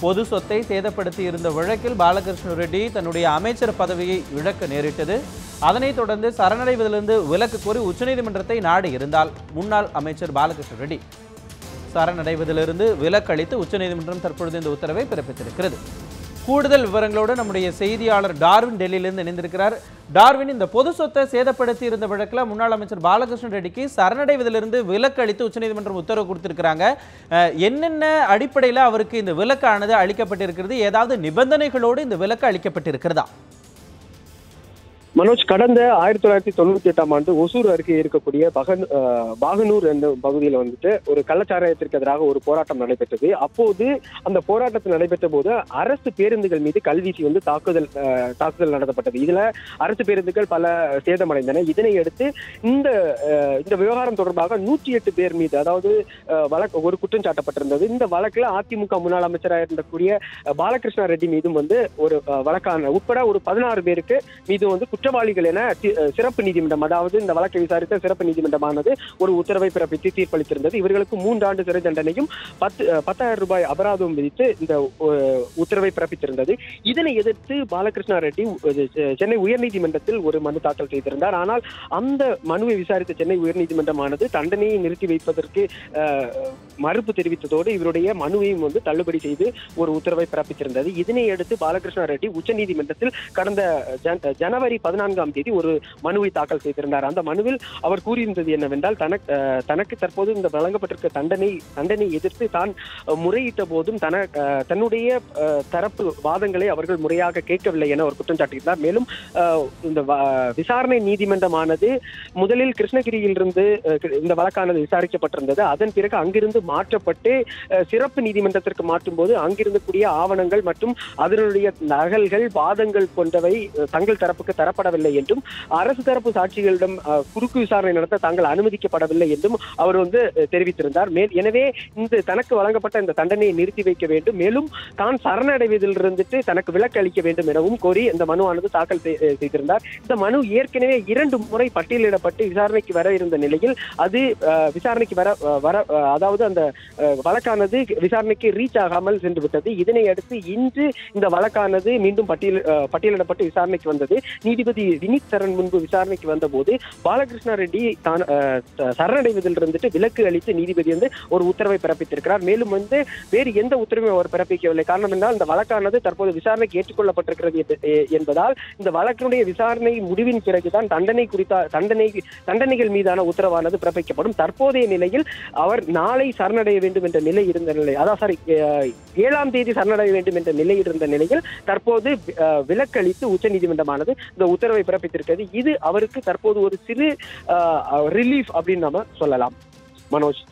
பொது சொத்தை சேதப்படுத்தி இருந்த வழக்கில் பாலகிருஷ்ண ரெட்டி தன்னுடைய அமைச்சர் பதவியை இழக்க நேரிட்டது. அதனைத் தொடர்ந்து சரணடைவதிலிருந்து விலக்கு கோரி உச்சநீதிமன்றத்தை நாடி இருந்தால் முன்னாள் அமைச்சர் பாலகிருஷ்ண ரெட்டி. சரணடைவதிலிருந்து விலக்களித்து உச்சநீதிமன்றம் தற்பொழுது இந்த உத்தரவை பிறப்பித்திருக்கிறது. கூடுதல் விவரங்களோடு நம்முடைய செய்தியாளர் டார்வின் டெல்லியிலிருந்து இணைந்திருக்கிறார். டார்வின் இந்த பொது சொத்தை சேதப்படுத்தி இருந்த வழக்கில் முன்னாள் அமைச்சர் பாலகிருஷ்ண ரெட்டிக்கு சரணடைவதிலிருந்து விலக்கு அளித்து உச்சநீதிமன்றம் உத்தரவு கொடுத்திருக்கிறாங்க. என்னென்ன அடிப்படையில் அவருக்கு இந்த விலக்கானது அளிக்கப்பட்டிருக்கிறது? ஏதாவது நிபந்தனைகளோடு இந்த விலக்கு அளிக்கப்பட்டிருக்கிறதா? மனோஜ் கடந்த ஆயிரத்தி தொள்ளாயிரத்தி தொண்ணூத்தி எட்டாம் ஆண்டு ஒசூர் அருகே இருக்கக்கூடிய பகன் பாகனூர் என்ற பகுதியில் வந்துட்டு ஒரு கள்ளச்சாராயத்திற்கு எதிராக ஒரு போராட்டம் நடைபெற்றது. அப்போது அந்த போராட்டத்தில் நடைபெற்ற போது அரசு பேருந்துகள் மீது கல்வீசி வந்து தாக்குதல் தாக்குதல் நடத்தப்பட்டது. இதுல அரசு பேருந்துகள் பல சேதமடைந்தன. இதனை அடுத்து இந்த அஹ், இந்த விவகாரம் தொடர்பாக நூற்றி எட்டு பேர் மீது அதாவது அஹ், வழக்கு ஒரு குற்றம் சாட்டப்பட்டிருந்தது. இந்த வழக்குல அதிமுக முன்னாள் அமைச்சராக இருந்தக்கூடிய அஹ், பாலகிருஷ்ண ரெட்டி மீதும் வந்து ஒரு வழக்கான உட்பட ஒரு பதினாறு பேருக்கு மீது வந்து குற்றவாளிகள் என சிறப்பு நீதிமன்றம் அதாவது இந்த வழக்கை விசாரித்த சிறப்பு நீதிமன்றமானது ஒரு உத்தரவை பிறப்பித்து தீர்ப்பளித்திருந்தது. இவர்களுக்கு மூன்றாண்டு சிறை தண்டனையும் பத்து பத்தாயிரம் ரூபாய் அபராதம் விதித்து இந்த உத்தரவை பிறப்பித்திருந்தது. இதனை எதிர்த்து பாலகிருஷ்ணா ரெட்டி சென்னை உயர்நீதிமன்றத்தில் ஒரு மனு தாக்கல் செய்திருந்தார். ஆனால் அந்த மனுவை விசாரித்த சென்னை உயர்நீதிமன்றமானது தண்டனையை நிறுத்தி வைப்பதற்கு மறுப்பு தெரிவித்ததோடு இவருடைய மனுவையும் வந்து தள்ளுபடி செய்து ஒரு உத்தரவை பிறப்பித்திருந்தது. இதனை அடுத்து பாலகிருஷ்ண ரெட்டி உச்சநீதிமன்றத்தில் கடந்த ஜனவரி ஜனவரி பதினான்காம் தேதி ஒரு மனுவை தாக்கல் செய்திருந்தார். அந்த மனுவில் அவர் கூறியிருந்தது என்னவென்றால் தனக்கு தனக்கு தற்போது இந்த வழங்கப்பட்டிருக்க தண்டனை தண்டனை எதிர்த்து தான் முறையிட்ட போதும் தன தன்னுடைய தரப்பு வாதங்களை அவர்கள் முறையாக கேட்கவில்லை என ஒரு குற்றம் சாட்டியிருந்தார். மேலும் இந்த விசாரணை நீதிமன்றமானது முதலில் கிருஷ்ணகிரியிலிருந்து இந்த வழக்கானது விசாரிக்கப்பட்டிருந்தது. அதன் பிறகு அங்கிருந்து மாற்றப்பட்டு சிறப்பு நீதிமன்றத்திற்கு மாற்றும் போது அங்கிருந்து கூடிய ஆவணங்கள் மற்றும் அதனுடைய நகல்கள் வாதங்கள் போன்றவை தங்கள் தரப்புக்கு தரப்படவில்லை என்றும் அரசு தரப்பு சாட்சிகளிடம் குறுக்கு விசாரணை நடத்த தாங்கள் அனுமதிக்கப்படவில்லை என்றும் அவர் வந்து தெரிவித்திருந்தார். மேல் எனவே இந்த தனக்கு வழங்கப்பட்ட இந்த தண்டனையை நிறுத்தி வைக்க வேண்டும். மேலும் தான் சரணடைவதில் இருந்துட்டு தனக்கு விலக்கு அளிக்க வேண்டும் எனவும் கோரி இந்த மனுவானது தாக்கல் செய்திருந்தார். இந்த மனு ஏற்கனவே இரண்டு முறை பட்டியலிடப்பட்டு விசாரணைக்கு வர இருந்த நிலையில் அது விசாரணைக்கு வர வர அதாவது அந்த வழக்கானது விசாரணைக்கு ரீச் ஆகாமல் சென்று விட்டது. இதனை அடுத்து இன்று இந்த வழக்கானது மீண்டும் பட்டியல் பட்டியலிடப்பட்டு விசாரணைக்கு வந்தது. நீதிபதி வினித் சரண் முன்பு விசாரணைக்கு வந்தபோது பாலகிருஷ்ண ரெட்டி தான் சரணடைவதில் இருந்துட்டு விலக்கு அளித்து நீதிபதி வந்து ஒரு உத்தரவை பிறப்பித்திருக்கிறார். மேலும் வந்து வேறு எந்த உத்தரவையும் அவர் பிறப்பிக்கவில்லை. காரணம் என்றால் இந்த வழக்கானது தற்போது விசாரணைக்கு ஏற்றுக்கொள்ளப்பட்டிருக்கிறது என்பதால் இந்த வழக்கினுடைய விசாரணை முடிவின் பிறகுதான் தண்டனை குறித்த தண்டனை தண்டனைகள் மீதான உத்தரவானது பிறப்பிக்கப்படும். தற்போதைய நிலையில் அவர் நாளை சரணடைய வேண்டும் என்ற நிலை இருந்த நிலை அதான் சாரி ஏழாம் தேதி சரணடைய வேண்டும் என்ற நிலை இருந்த நிலையில் தற்போது விலக்களித்து உச்சநீதிமன்றமானது இந்த உத்தரவை பிறப்பித்திருக்கிறது. இது அவருக்கு தற்போது ஒரு சிறு ரிலீஃப் அப்படின்னு நம்ம சொல்லலாம். மனோஜ்.